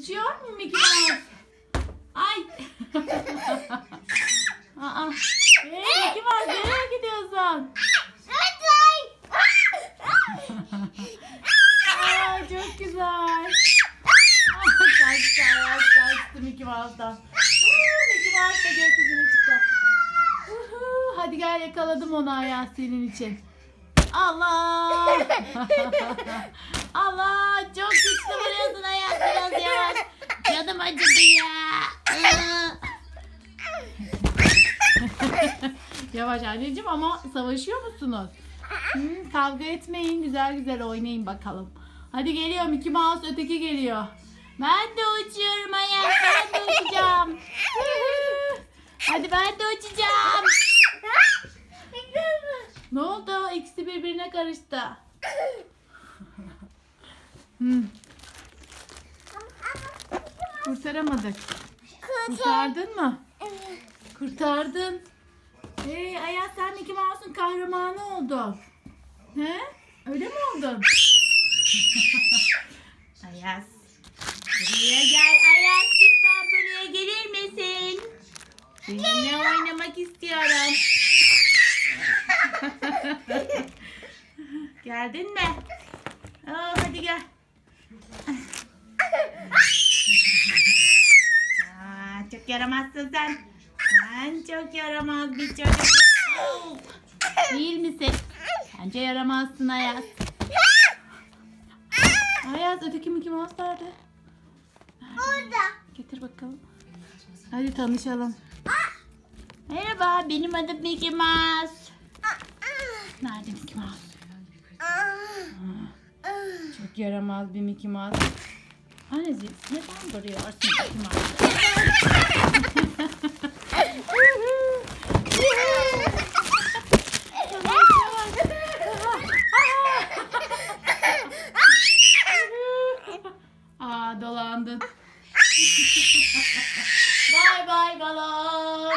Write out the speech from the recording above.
Uçuyor mu Mickey Mouse? Ay. Aa. Hey, Mickey Mouse nereye gidiyorsun? Aa, çok güzel. Kaçtı Ayaz kaçtı Mickey Mouse da gökyüzüne çıktı. Hadi gel yakaladım onu Ayaz senin için. Allah! Allah! Çok güçlü vuruyorsun Ayaz biraz yavaş. Canım acıdı ya. yavaş anneciğim ama savaşıyor musunuz? Hı, kavga etmeyin güzel güzel oynayın bakalım. Hadi geliyor Mickey Mouse öteki geliyor. Ben de uçuyorum Ayaz ben de uçacağım. Hadi ben de uçacağım. Ne oldu? İkisi birbirine karıştı. Hmm, kurtaramadık. Kurtardın mı? Kurtardın. Hey Ayaz sen Mickey Mouse'un kahramanı oldun. He? Öyle mi oldun? Ayaz. Buraya gel Ayaz. Lütfen buraya gelir misin? Seninle oynamak istiyorum. Geldin mi? Aa, hadi gel. Yaramazsın sen. Sen çok yaramaz bir çocuksun. Oh. Değil misin? Bence yaramazsın Ayaz. Ayaz öteki Mickey Mouse nerede? Orada. Getir bakalım. Hadi tanışalım. Merhaba benim adım Mickey Mouse. Nerede Mickey Mouse? Çok yaramaz bir Mickey Mouse. Anneciğim neden duruyorsun Mickey Mouse? 拜拜拜拜